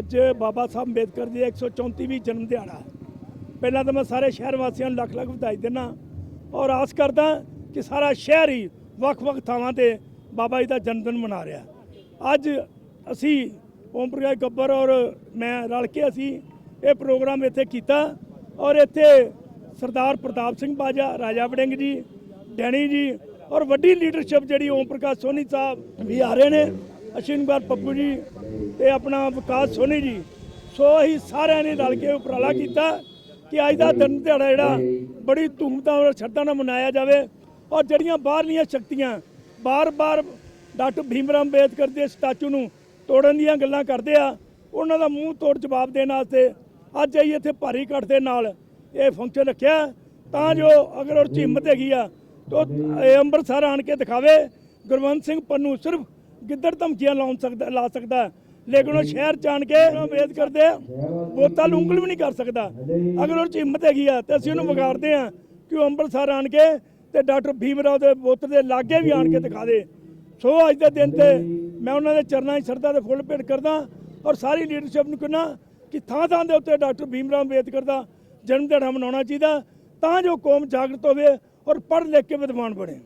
ਅੱਜ ਬਾਬਾ ਸਾਹਿਬ ਅੰਬੇਦਕਰ ਜੀ ਦਾ 134ਵੀਂ ਜਨਮ ਦਿਹਾੜਾ। ਪਹਿਲਾਂ ਤਾਂ ਮੈਂ ਸਾਰੇ ਸ਼ਹਿਰ ਵਾਸੀਆਂ ਨੂੰ ਲੱਖ ਲੱਖ ਵਧਾਈ ਦਿੰਦਾ ਔਰ ਆਸ ਕਰਦਾ ਕਿ ਸਾਰਾ ਸ਼ਹਿਰ ਹੀ ਵੱਖ-ਵੱਖ ਥਾਵਾਂ ਤੇ ਬਾਬਾ ਜੀ ਦਾ ਜਨਮ ਦਿਨ ਮਨਾ ਰਿਹਾ। ਅੱਜ ਅਸੀਂ ਓਮ ਪ੍ਰਕਾਸ਼ ਗੱਬਰ ਔਰ ਮੈਂ ਰਲ ਕੇ ਅਸੀਂ ਇਹ ਪ੍ਰੋਗਰਾਮ ਇੱਥੇ ਕੀਤਾ ਔਰ ਇੱਥੇ ਸਰਦਾਰ ਪ੍ਰਤਾਪ ਸਿੰਘ ਬਾਜਾ ਰਾਜਾ ਵੜਿੰਗ ਜੀ, ਡੈਣੀ ਜੀ ਔਰ ਵੱਡੀ ਲੀਡਰਸ਼ਿਪ ਜਿਹੜੀ ਓਮ ਪ੍ਰਕਾਸ਼ ਸੋਨੀ ਸਾਹਿਬ ਵੀ ਆ ਰਹੇ ਨੇ ਅਸ਼ਿਨ ਕੁਮਾਰ ਪੱਪੂ ਜੀ ਤੇ ਆਪਣਾ ਵਿਕਾਸ ਸੋਨੀ ਜੀ। ਸੋ ਅਸੀਂ ਸਾਰਿਆਂ ਨੇ ਰਲ ਕੇ ਉਪਰਾਲਾ ਕੀਤਾ ਕਿ ਅੱਜ ਦਾ ਦਿਨ ਦਿਹਾੜਾ ਜਿਹੜਾ ਬੜੀ ਧੂਮਧਾਮ ਨਾਲ ਸ਼ਰਧਾ ਨਾਲ ਮਨਾਇਆ ਜਾਵੇ ਔਰ ਜਿਹੜੀਆਂ ਬਾਹਰਲੀਆਂ ਸ਼ਕਤੀਆਂ ਬਾਰ-ਬਾਰ ਡਾਕਟਰ ਭੀਮਰਾਮ ਅੰਬੇਦਕਰ ਦੇ ਸਟੈਚੂ ਨੂੰ ਤੋੜਨ ਦੀਆਂ ਗੱਲਾਂ ਕਰਦੇ ਆ, ਉਹਨਾਂ ਦਾ ਮੂੰਹ ਤੋੜ ਜਵਾਬ ਦੇਣ ਵਾਸਤੇ ਅੱਜ ਅਸੀਂ ਇੱਥੇ ਭਾਰੀ ਇਕੱਠ ਦੇ ਨਾਲ ਇਹ ਫੰਕਸ਼ਨ ਰੱਖਿਆ। ਤਾਂ ਜੋ ਅਗਰ ਉਹ 'ਚ ਹਿੰਮਤ ਹੈਗੀ ਆ, ਤਾਂ ਇਹ ਅੰਮ੍ਰਿਤਸਰ ਆਣ ਕੇ ਦਿਖਾਵੇ। ਗੁਰਵੰਤ ਸਿੰਘ ਪੰਨੂ ਸਿਰਫ ਕਿੱਧਰ ਧਮਕੀਆਂ ਲਾਉਣ ਸਕਦਾ, ਲਾ ਸਕਦਾ ਲੇਕਿਨ ਉਹ ਸ਼ਹਿਰ ਜਾਣ ਕੇ ਅੰਬੇਦਕਰ ਦੇ ਬੋਤਾਂ ਨੂੰ ਉਂਗਲ ਵੀ ਨਹੀਂ ਕਰ ਸਕਦਾ। ਅਗਰ ਉਹ 'ਚ ਹਿੰਮਤ ਹੈਗੀ ਆ, ਤੇ ਅਸੀਂ ਉਹਨੂੰ ਵਿਗਾੜਦੇ ਆ ਕਿ ਉਹ ਅੰਮ੍ਰਿਤਸਰ ਆਣ ਕੇ ਤੇ ਡਾਕਟਰ ਭੀਮ ਰਾਓ ਦੇ ਬੁੱਤ ਦੇ ਲਾਗੇ ਵੀ ਆਣ ਕੇ ਦਿਖਾ ਦੇ। ਸੋ ਅੱਜ ਦੇ ਦਿਨ ਤੇ ਮੈਂ ਉਹਨਾਂ ਦੇ ਚਰਨਾਂ 'ਚ ਸ਼ਰਧਾ ਦੇ ਫੁੱਲ ਭੇਟ ਕਰਦਾ ਔਰ ਸਾਰੀ ਲੀਡਰਸ਼ਿਪ ਨੂੰ ਕਹਿੰਦਾ ਕਿ ਥਾਂ ਥਾਂ ਦੇ ਉੱਤੇ ਡਾਕਟਰ ਭੀਮ ਰਾਓ ਅੰਬੇਦਕਰ ਦਾ ਜਨਮ ਦਿਹਾੜਾ ਮਨਾਉਣਾ ਚਾਹੀਦਾ, ਤਾਂ ਜੋ ਕੌਮ ਜਾਗਰਤ ਹੋਵੇ ਔਰ ਪੜ੍ਹ ਲਿਖ ਕੇ ਵਿਦਵਾਨ ਬਣੇ।